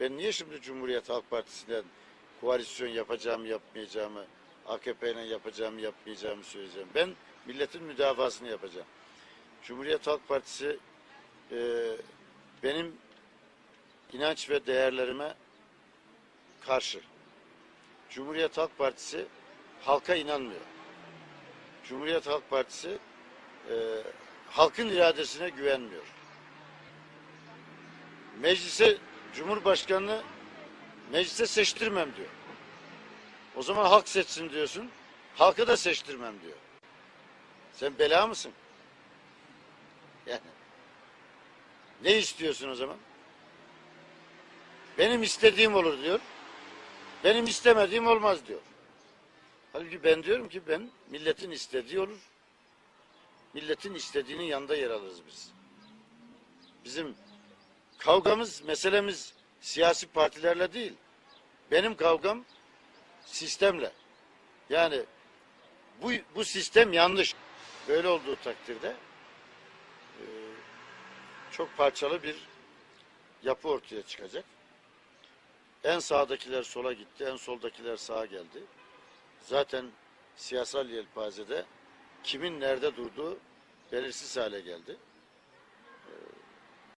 Ben niye şimdi Cumhuriyet Halk Partisi'nden koalisyon yapacağımı yapmayacağımı, AKP ile yapacağımı yapmayacağımı söyleyeceğim. Ben milletin müdafasını yapacağım. Cumhuriyet Halk Partisi e, benim inanç ve değerlerime karşı. Cumhuriyet Halk Partisi halka inanmıyor. Cumhuriyet Halk Partisi e, halkın iradesine güvenmiyor. Meclise Cumhurbaşkanını meclise seçtirmem diyor. O zaman halk seçsin diyorsun. Halkı da seçtirmem diyor. Sen bela mısın? Yani. Ne istiyorsun o zaman? Benim istediğim olur diyor. Benim istemediğim olmaz diyor. Halbuki ben diyorum ki ben milletin istediği olur. Milletin istediğinin yanında yer alırız biz. Bizim kavgamız, meselemiz siyasi partilerle değil. Benim kavgam sistemle. Yani bu, bu sistem yanlış. Böyle olduğu takdirde e, çok parçalı bir yapı ortaya çıkacak. En sağdakiler sola gitti, en soldakiler sağa geldi. Zaten siyasal yelpazede kimin nerede durduğu belirsiz hale geldi.